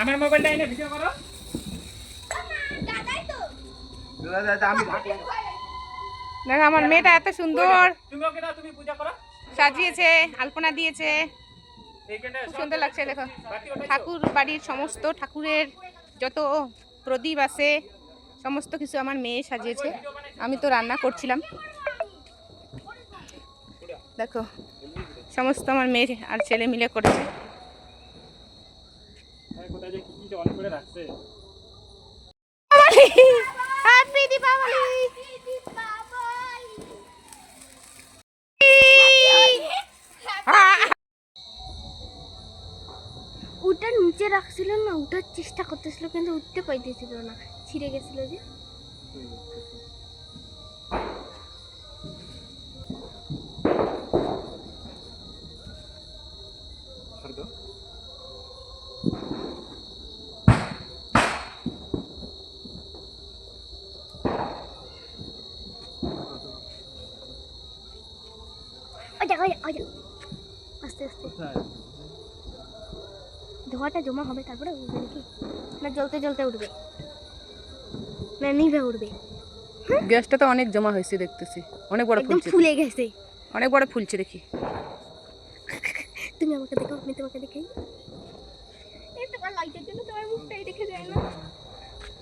আমার মোবাইলটা এনে ভিডিও করো। দেখো আমার মেয়েটা এত সুন্দর। সাজিয়েছে আলপনা দিয়েছে। খুব সুন্দর লাগছে দেখো। ঠাকুর বাড়ির সমস্ত ঠাকুরের যত প্রদীপ আছে সমস্ত কিছু আমার মেয়ে সাজিয়েছে। আমি তো রান্না করছিলাম। দেখো সমস্ত আমার মেয়ে আর ছেলে মিলে করেছে কোথায় যে কি কি অন করে রাখছে হ্যাপি দীপাবলি ওটা নিচে রাখছিল না উঠার চেষ্টা করতেছিল কিন্তু উঠতে পাইতেছিল না। ছিঁড়ে গেছিল যে। ওই ওই আস্তে আস্তে। ধোঁয়াটা জমা হবে তারপরে উঠবে নাকি? না জ্বলতে জ্বলতে উঠবে। না নিভে উঠবে। গ্যাসটা তো অনেক জমা হয়েছে দেখতেছি। অনেক বড় একদম ফুলছে। ফুলে গেছে। অনেক বড় ফুলছে দেখি। তুমি আমাকে দেখো আমি তোমাকে দেখাই। এই তোমার লাইটের জন্য তোমার মুখটাই দেখে যায় না।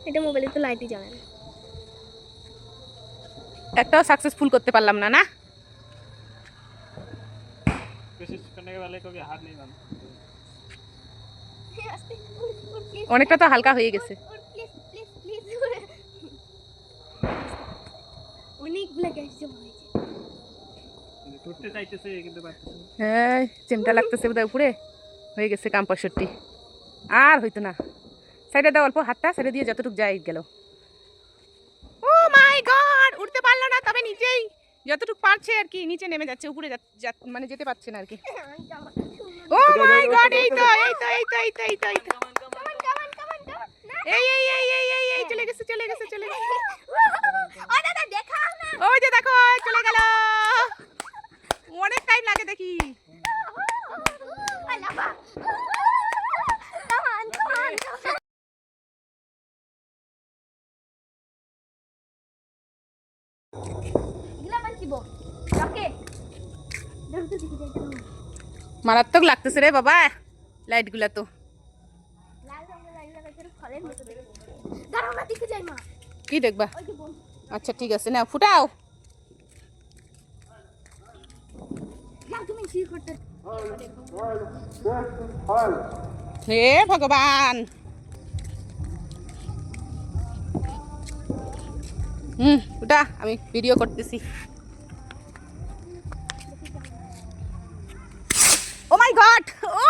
এটা মোবাইলে তো লাইটই জ্বলে না। একটাও সাকসেসফুল করতে পারলাম না না? कोशिश करने के वाले को भी हार नहीं मानता আস্তে উড়, উড়, please, অনেকটা তো হালকা হয়ে গেছে উড়, please, please, please, উড়ে। অনেকগুলো গ্যাস জমা হয়েছে টুটতে চাইতেছে কিন্তু পারতেছে না হ্যাঁ চিমটা লাগতেছে বোধহয় উপরে হয়ে গেছে কাম পঁয়ষট্টি আর হইতো না সাইডে দাও অল্প হাতটা সাইডে দিয়ে যতটুকু যাই গেল ও মাই গড উঠতে পারলো না তবে নিচেই যতটুকু পারছে আর কি নিচে নেমে যাচ্ছে উপরে মানে যেতে পারছে না আর কি। ও মাই গড এই তো এই তো এই তো এই তো এই তো এই তো। এই এই এই এই এই এই চলে গেছে চলে গেছে চলে গেছে। ও দাদা দেখাও না। ওই যে দেখো চলে গেল। অনেক টাইম লাগে দেখি। আল্লাহ কামান মারাত্মক লাগতেছে রে বাবা লাইটগুলা তো। কি দেখবা? আচ্ছা ঠিক আছে না ফুটাও। হে ভগবান। হুম ওটা আমি ভিডিও করতেছি। গড ও